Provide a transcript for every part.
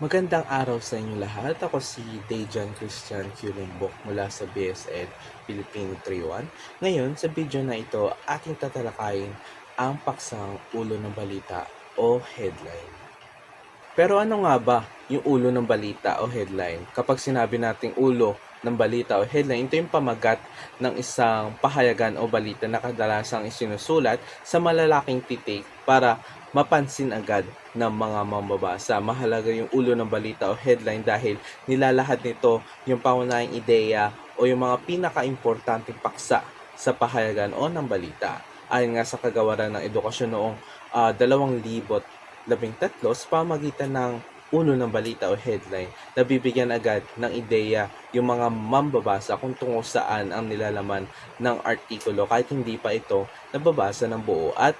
Magandang araw sa inyo lahat. Ako si Dejan Christian Culumbok mula sa BSN Philippine 31. Ngayon, sa video na ito, ating tatalakayin ang paksang ulo ng balita o headline. Pero ano nga ba yung ulo ng balita o headline? Kapag sinabi nating ulo ng balita o headline, ito yung pamagat ng isang pahayagan o balita na kadalasang isinusulat sa malalaking titik para mapansin agad ng mga mambabasa. Mahalaga yung ulo ng balita o headline dahil nilalahad nito yung pangunahing ideya o yung mga pinaka-importanting paksa sa pahayagan o ng balita. Ayon nga sa kagawaran ng edukasyon noong ah, 2013 sa pamagitan ng ulo ng balita o headline, nabibigyan agad ng ideya yung mga mambabasa kung tungo saan ang nilalaman ng artikulo kahit hindi pa ito nababasa ng buo at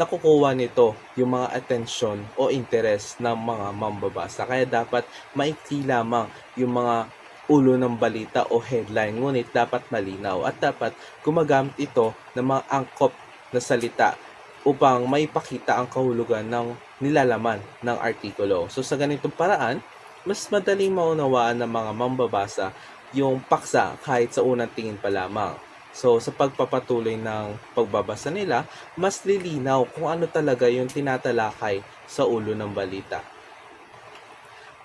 nakukuha nito yung mga atensyon o interes ng mga mambabasa. Kaya dapat maikli lamang yung mga ulo ng balita o headline, ngunit dapat malinaw at dapat gumagamit ito ng mga angkop na salita upang maipakita ang kahulugan ng nilalaman ng artikulo. So sa ganitong paraan, mas madaling maunawaan ng mga mambabasa yung paksa kahit sa unang tingin pa lamang. So sa pagpapatuloy ng pagbabasa nila, mas lilinaw kung ano talaga yung tinatalakay sa ulo ng balita.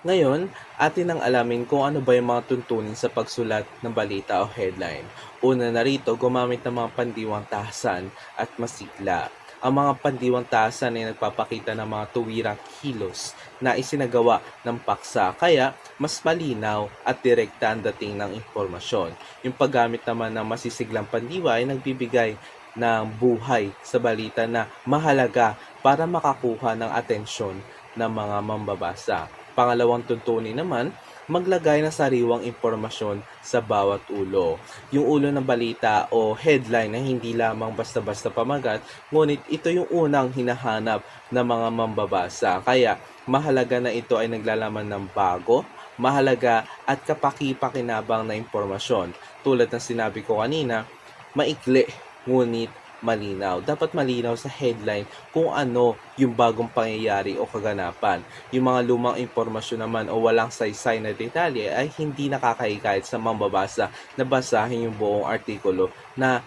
Ngayon, atin ang alamin kung ano ba yung mga tuntunin sa pagsulat ng balita o headline. Una na rito, gumamit ng mga pandiwang tahasan at masigla. Ang mga pandiwang tahasan ay nagpapakita ng mga tuwirang kilos na isinagawa ng paksa, kaya mas malinaw at direkta ang dating ng impormasyon. Yung paggamit naman ng masisiglang pandiwa ay nagbibigay ng buhay sa balita na mahalaga para makakuha ng atensyon ng mga mambabasa. Pangalawang tuntunin naman, maglagay ng sariwang impormasyon sa bawat ulo. Yung ulo ng balita o headline na hindi lamang basta-basta pamagat, ngunit ito yung unang hinahanap ng mga mambabasa. Kaya mahalaga na ito ay naglalaman ng bago, mahalaga at kapaki-pakinabang na impormasyon. Tulad ng sinabi ko kanina, maikli ngunit malinaw. Dapat malinaw sa headline kung ano yung bagong pangyayari o kaganapan. Yung mga lumang impormasyon naman o walang saysay na detalye ay hindi nakakahikayat sa mambabasa na basahin yung buong artikulo na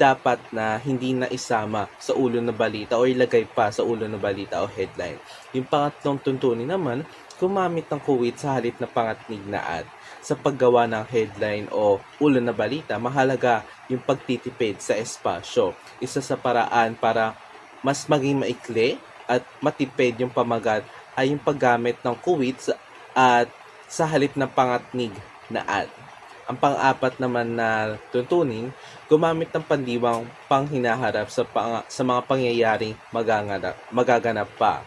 dapat na hindi na isama sa ulo ng balita o ilagay pa sa ulo ng balita o headline. Yung pangatlong tuntunin naman, gumamit ng kuwit sa halip na pangatnig na ad. Sa paggawa ng headline o ulo na balita, mahalaga yung pagtitipid sa espasyo. Isa sa paraan para mas maging maikli at matipid yung pamagat ay yung paggamit ng kuwit at sa halip ng pangatnig na ad. Ang pang-apat naman na tuntunin, gumamit ng pandiwang panghinaharap sa, pang- sa mga pangyayaring magaganap, magaganap pa.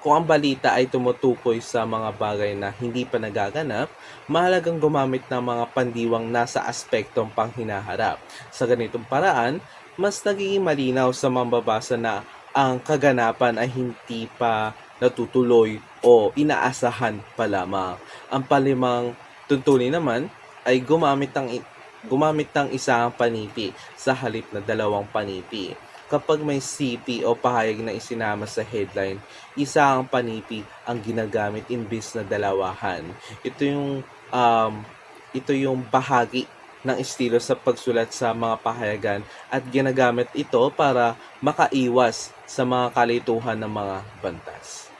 Kung ang balita ay tumutukoy sa mga bagay na hindi pa nagaganap, mahalagang gumamit ng mga pandiwang nasa aspektong panghinaharap. Sa ganitong paraan, mas nagiging malinaw sa mambabasa na ang kaganapan ay hindi pa natutuloy o inaasahan pa lamang. Ang palimang tuntunin naman ay gumamit ng gumamit ng isang panipi sa halip na dalawang panipi. Kapag may CP o pahayag na isinama sa headline, isa ang panipi ang ginagamit imbis na dalawahan. Ito yung um, ito yung bahagi ng estilo sa pagsulat sa mga pahayagan at ginagamit ito para makaiwas sa mga kalituhan ng mga bantas.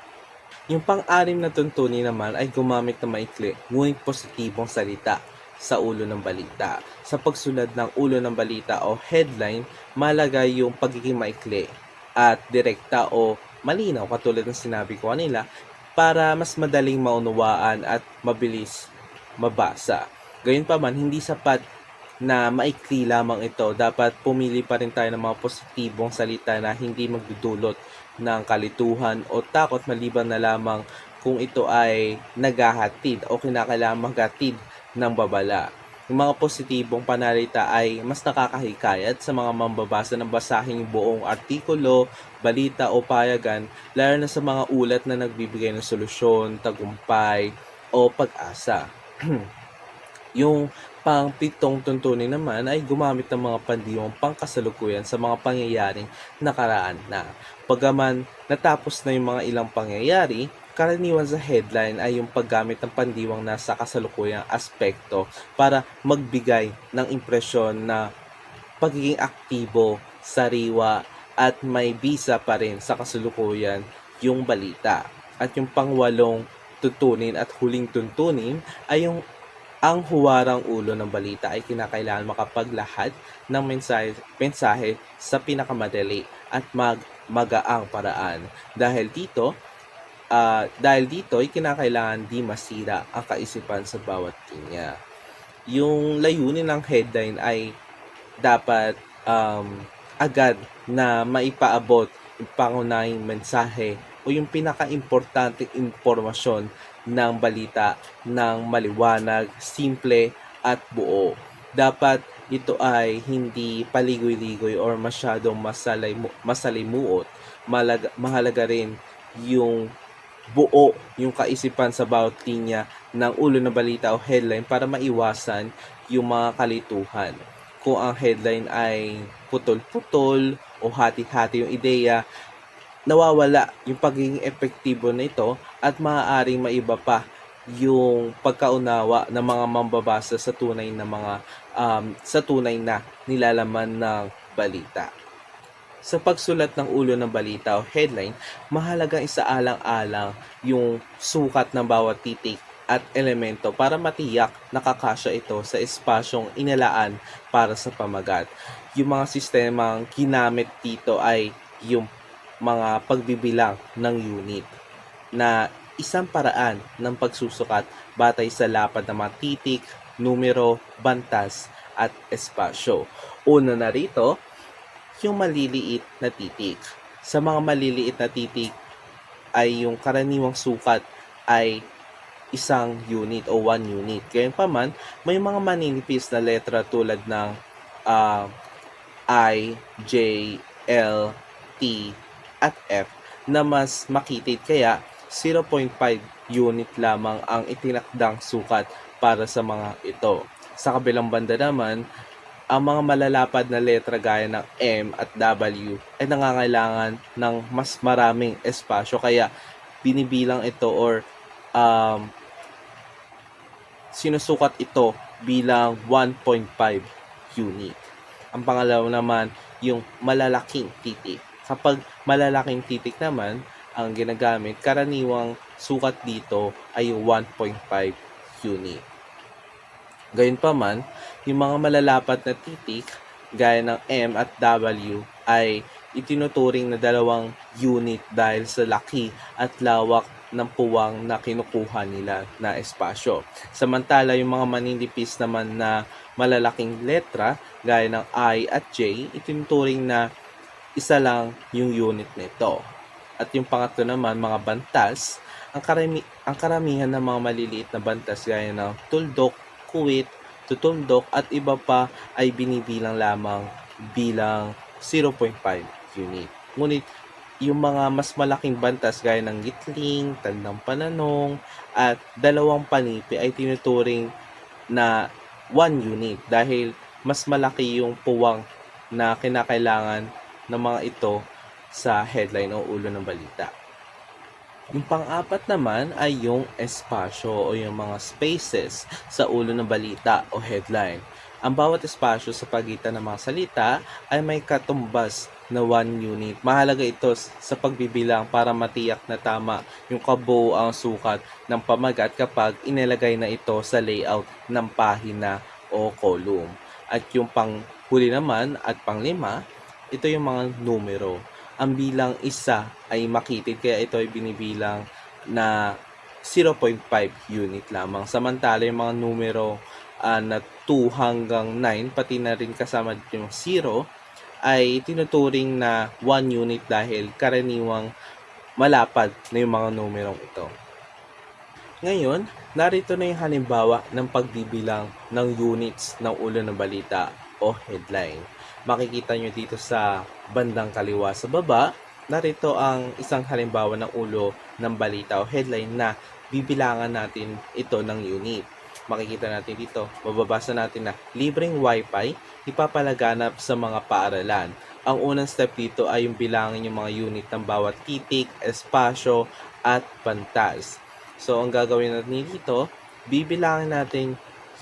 Yung pang-anim na tuntunin naman ay gumamit ng maikli ngunit positibong salita sa ulo ng balita. Sa pagsulat ng ulo ng balita o headline, malaga yung pagiging maikli at direkta o malinaw katulad ng sinabi ko kanila para mas madaling maunawaan at mabilis mabasa. Gayunpaman, hindi sapat na maikli lamang ito. Dapat pumili pa rin tayo ng mga positibong salita na hindi magdudulot ng kalituhan o takot maliban na lamang kung ito ay naghahatid o kinakailangan maghatid ng babala. Yung mga positibong panalita ay mas nakakahikayat sa mga mambabasa ng basahin yung buong artikulo, balita o payagan, lalo na sa mga ulat na nagbibigay ng solusyon, tagumpay o pag-asa. yung pang pitong tuntunin naman ay gumamit ng mga pandiwang pangkasalukuyan sa mga pangyayaring nakaraan na. Pagaman natapos na yung mga ilang pangyayari, karaniwan sa headline ay yung paggamit ng pandiwang nasa kasalukuyang aspekto para magbigay ng impresyon na pagiging aktibo, sariwa, at may bisa pa rin sa kasalukuyan yung balita. At yung pangwalong tuntunin at huling tuntunin ay yung ang huwarang ulo ng balita ay kinakailangan makapaglahad ng mensahe, mensahe sa pinakamadali at mag, magaang paraan. Dahil dito, ah, dahil dito ay kinakailangan di masira ang kaisipan sa bawat linya. Yung layunin ng headline ay dapat um, agad na maipaabot yung pangunahing mensahe o yung pinaka-importanting impormasyon ng balita ng maliwanag, simple at buo. Dapat ito ay hindi paligoy-ligoy or masyadong masalay, masalimuot. Malaga, mahalaga rin yung buo yung kaisipan sa bawat linya ng ulo ng balita o headline para maiwasan yung mga kalituhan. Kung ang headline ay putol-putol o hati-hati yung ideya, nawawala yung pagiging epektibo nito at maaaring maiba pa yung pagkaunawa ng mga mambabasa sa tunay na mga um, sa tunay na nilalaman ng balita. Sa pagsulat ng ulo ng balita o headline, mahalagang isaalang-alang yung sukat ng bawat titik at elemento para matiyak nakakasya ito sa espasyong inalaan para sa pamagat. Yung mga sistemang ginamit dito ay yung mga pagbibilang ng unit na isang paraan ng pagsusukat batay sa lapad ng mga titik, numero, bantas at espasyo. Una na rito, yung maliliit na titik. Sa mga maliliit na titik ay yung karaniwang sukat ay isang unit o one unit. Gayunpaman, may mga maninipis na letra tulad ng ah, I, J, L, T, at F na mas makitid kaya 0.5 unit lamang ang itinakdang sukat para sa mga ito. Sa kabilang banda naman, ang mga malalapad na letra gaya ng M at W ay nangangailangan ng mas maraming espasyo kaya binibilang ito or um, sinusukat ito bilang 1.5 unit. Ang pangalawa naman, yung malalaking titik. Kapag malalaking titik naman, ang ginagamit, karaniwang sukat dito ay yung 1.5 unit. Gayunpaman, yung mga malalapat na titik, gaya ng M at W, ay itinuturing na dalawang unit dahil sa laki at lawak ng puwang na kinukuha nila na espasyo. Samantala, yung mga maninipis naman na malalaking letra, gaya ng I at J, itinuturing na isa lang yung unit nito. At yung pangatlo naman, mga bantas, ang, karami, ang karamihan ng mga maliliit na bantas gaya ng tuldok, kuwit, tutuldok at iba pa ay binibilang lamang bilang 0.5 unit. Ngunit yung mga mas malaking bantas gaya ng gitling, tandang pananong, at dalawang panipi ay tinuturing na 1 unit dahil mas malaki yung puwang na kinakailangan ng mga ito sa headline o ulo ng balita. Yung pang-apat naman ay yung espasyo o yung mga spaces sa ulo ng balita o headline. Ang bawat espasyo sa pagitan ng mga salita ay may katumbas na one unit. Mahalaga ito sa pagbibilang para matiyak na tama yung kabuoang sukat ng pamagat kapag inilagay na ito sa layout ng pahina o column. At yung panghuli naman at panglima, ito yung mga numero. Ang bilang isa ay makitid kaya ito ay binibilang na 0.5 unit lamang. Samantala yung mga numero ah, na 2 hanggang 9, pati na rin kasama yung 0, ay tinuturing na 1 unit dahil karaniwang malapad na yung mga numerong ito. Ngayon, narito na yung halimbawa ng pagbibilang ng units ng ulo ng balita o headline. Makikita nyo dito sa bandang kaliwa sa baba, narito ang isang halimbawa ng ulo ng balita o headline na bibilangan natin ito ng unit. Makikita natin dito, mababasa natin na libreng wifi ipapalaganap sa mga paaralan. Ang unang step dito ay yung bilangin yung mga unit ng bawat titik, espasyo, at bantas. So, ang gagawin natin dito, bibilangin natin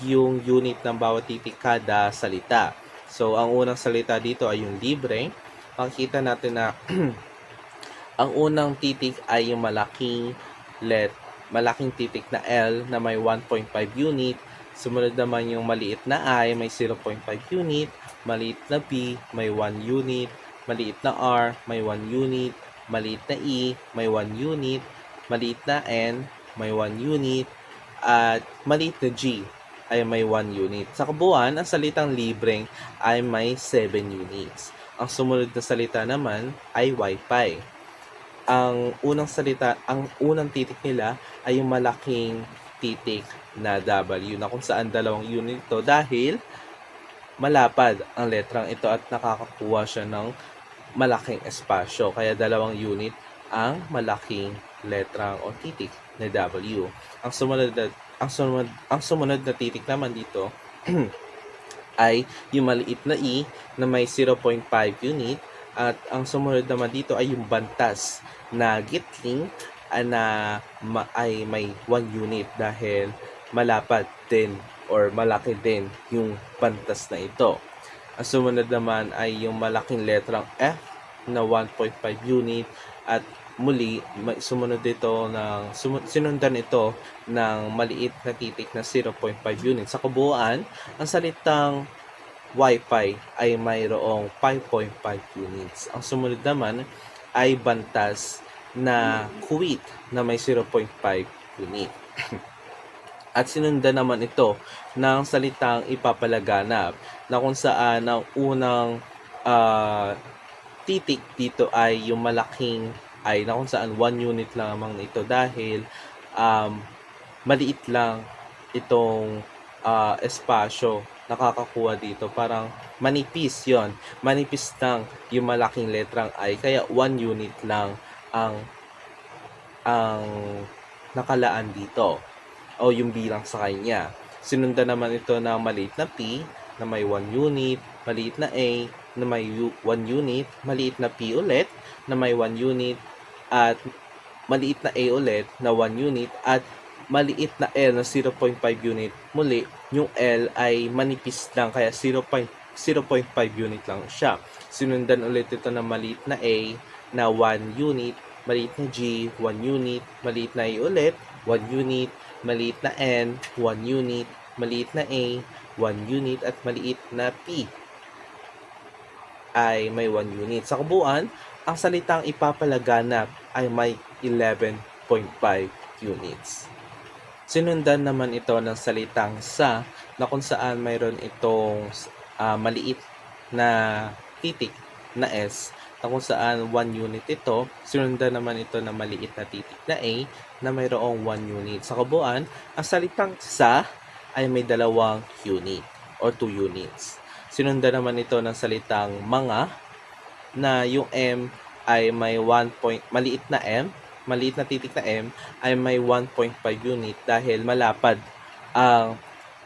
yung unit ng bawat titik kada salita. So, ang unang salita dito ay yung libre. Makikita natin na ang unang titik ay yung malaking let malaking titik na L na may 1.5 unit. Sumunod naman yung maliit na I may 0.5 unit. Maliit na B may 1 unit. Maliit na R may 1 unit. Maliit na E may 1 unit. Maliit na N may 1 unit. At maliit na G ay may 1 unit. Sa kabuuan, ang salitang libreng ay may 7 units. Ang sumunod na salita naman ay Wi-Fi ang unang salita, ang unang titik nila ay yung malaking titik na W na kung saan dalawang unit ito dahil malapad ang letrang ito at nakakakuha siya ng malaking espasyo. Kaya dalawang unit ang malaking letrang o titik na W. Ang sumunod na, ang sumunod, ang sumunod na titik naman dito ay yung maliit na E na may 0.5 unit at ang sumunod naman dito ay yung bantas na gitling ah, na ma- ay may 1 unit dahil malapad din or malaki din yung bantas na ito. Ang sumunod naman ay yung malaking letrang F na 1.5 unit at muli sumunod dito ng sinundan ito ng maliit na titik na 0.5 unit. Sa kabuuan, ang salitang Wi-Fi ay mayroong 5.5 units. Ang sumunod naman ay bantas na Kuwait na may 0.5 unit. At sinundan naman ito ng salitang ipapalaganap na kung saan ang unang ah, titik dito ay yung malaking ay na kung saan 1 unit lamang ito dahil um, maliit lang itong ah, espasyo nakakakuha dito. Parang manipis yon Manipis lang yung malaking letrang I. Kaya 1 unit lang ang ang nakalaan dito o yung bilang sa kanya. Sinundan naman ito ng maliit na P na may 1 unit, maliit na A na may 1 unit, maliit na P ulit na may 1 unit, at maliit na A ulit na 1 unit, at maliit na L na 0.5 unit. Muli, yung L ay manipis lang kaya 0. 0.5 unit lang siya. Sinundan ulit ito ng maliit na A na 1 unit, maliit na G, 1 unit, maliit na A ulit, 1 unit, maliit na N, 1 unit, maliit na A, 1 unit, at maliit na P ay may 1 unit. Sa kabuuan, ang salitang ipapalaganap ay may 11.5 units. Sinundan naman ito ng salitang sa na kung saan mayroon itong ah, maliit na titik na S na kung saan 1 unit ito. Sinundan naman ito ng maliit na titik na A na mayroong 1 unit. Sa kabuuan, ang salitang sa ay may dalawang unit or 2 units. Sinundan naman ito ng salitang mga na yung M ay may 1 point, maliit na M, maliit na titik na M ay may 1.5 unit dahil malapad ang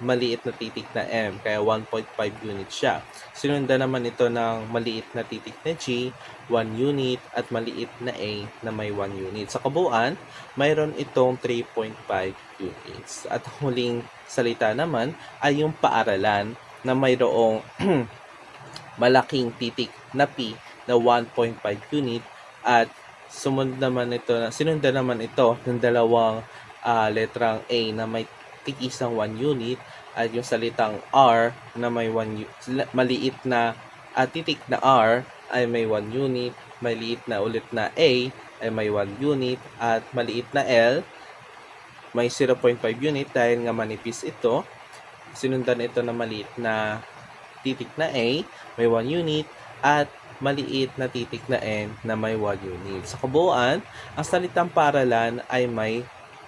maliit na titik na M, kaya 1.5 unit siya. Sinundan naman ito ng maliit na titik na G, 1 unit, at maliit na A na may 1 unit. Sa kabuuan, mayroon itong 3.5 units. At huling salita naman ay yung paaralan na mayroong malaking titik na P na 1.5 unit at sumunod naman ito na sinundan naman ito ng dalawang ah, letrang A na may tig-isang 1 unit at yung salitang R na may 1 u- sila- maliit na at titik na R ay may 1 unit, maliit na ulit na A ay may 1 unit at maliit na L may 0.5 unit dahil nga manipis ito. Sinundan ito na maliit na titik na A may 1 unit at maliit na titik na N na may 1 unit. Sa kabuuan, ang salitang paralan ay may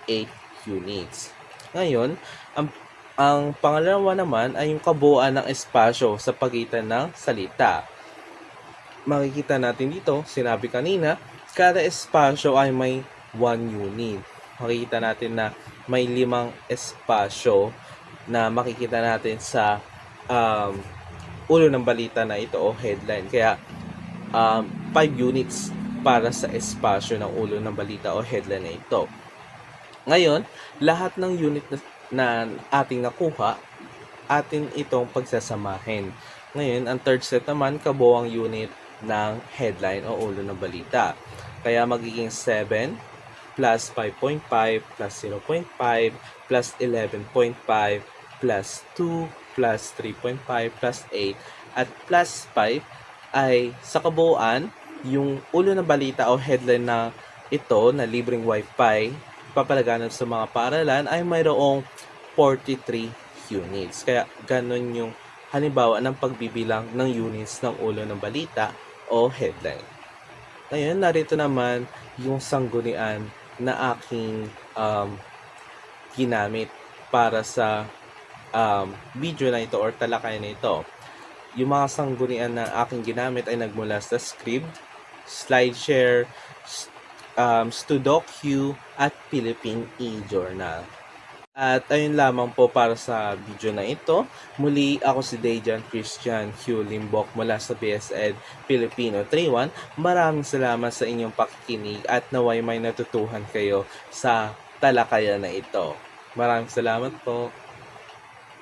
8 units. Ngayon, ang ang pangalawa naman ay yung kabuuan ng espasyo sa pagitan ng salita. Makikita natin dito, sinabi kanina, kada espasyo ay may 1 unit. Makikita natin na may limang espasyo na makikita natin sa um, ulo ng balita na ito o headline. Kaya um, 5 units para sa espasyo ng ulo ng balita o headline na ito. Ngayon, lahat ng unit na, na ating nakuha, atin itong pagsasamahin. Ngayon, ang third set naman, kabuang unit ng headline o ulo ng balita. Kaya magiging 7 plus 5.5 plus 0.5 plus 11.5 plus 2 plus 3.5 plus 8 at plus 5 ay sa kabuuan yung ulo ng balita o headline na ito na libreng wifi papalaganap sa mga paaralan ay mayroong 43 units. Kaya ganun yung halimbawa ng pagbibilang ng units ng ulo ng balita o headline. Ngayon, narito naman yung sanggunian na aking um, ginamit para sa um, video na ito or talakay na ito. Yung mga sanggunian na aking ginamit ay nagmula sa script, SlideShare, um, Studocu, at Philippine e-Journal. At ayun lamang po para sa video na ito. Muli ako si Dejan Christian Hugh Limbok mula sa BSN Filipino 31. Maraming salamat sa inyong pakikinig at naway may natutuhan kayo sa talakayan na ito. Maraming salamat po.